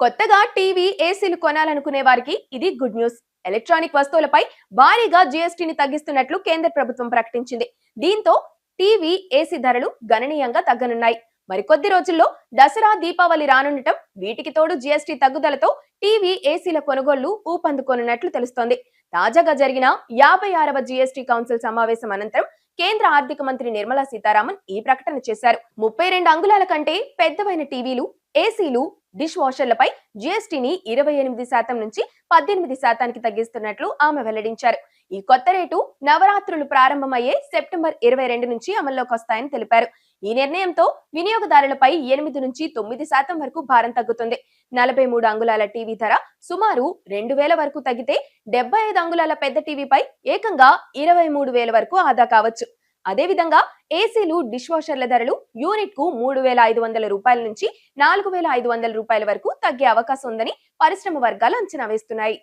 కొత్తగా టీవీ ఏసీలు కొనాలనుకునే వారికి ఇది గుడ్ న్యూస్. ఎలక్ట్రానిక్ వస్తువులపై భారీగా జీఎస్టీని తగ్గిస్తున్నట్లు కేంద్ర ప్రభుత్వం ప్రకటించింది. దీంతో టీవీ ఏసీ ధరలు గణనీయంగా తగ్గనున్నాయి. మరికొద్ది రోజుల్లో దసరా దీపావళి రానుండటం వీటికి తోడు జీఎస్టీ తగ్గుదలతో టీవీ ఏసీల కొనుగోళ్ళు ఊపందుకోనున్నట్లు తెలుస్తోంది. తాజాగా జరిగిన యాభై ఆరవ జీఎస్టీ కౌన్సిల్ సమావేశం అనంతరం కేంద్ర ఆర్థిక మంత్రి నిర్మలా సీతారామన్ ఈ ప్రకటన చేశారు. ముప్పై రెండు అంగుళాల కంటే పెద్దవైన టీవీలు ఏసీలు డిష్ వాషర్లపై జీఎస్టీని ఇరవై ఎనిమిది శాతం నుంచి పద్దెనిమిది శాతానికి తగ్గిస్తున్నట్లు ఆమె వెల్లడించారు. ఈ కొత్త రేటు నవరాత్రులు ప్రారంభమయ్యే సెప్టెంబర్ ఇరవై రెండు నుంచి అమల్లోకి వస్తాయని తెలిపారు. ఈ నిర్ణయంతో వినియోగదారులపై ఎనిమిది నుంచి తొమ్మిది శాతం వరకు భారం తగ్గుతుంది. నలభై మూడు అంగుళాల టీవీ ధర సుమారు రెండు వేల వరకు తగ్గితే డెబ్బై ఐదు అంగుళాల పెద్ద టీవీపై ఏకంగా ఇరవై మూడు వేల వరకు ఆదా కావచ్చు. అదేవిధంగా ఏసీలు డిష్ వాషర్ల ధరలు యూనిట్కు మూడు వేల ఐదు వందల రూపాయల నుంచి నాలుగు వేల ఐదు వందల రూపాయల వరకు తగ్గే అవకాశం ఉందని పరిశ్రమ వర్గాలు అంచనా వేస్తున్నాయి.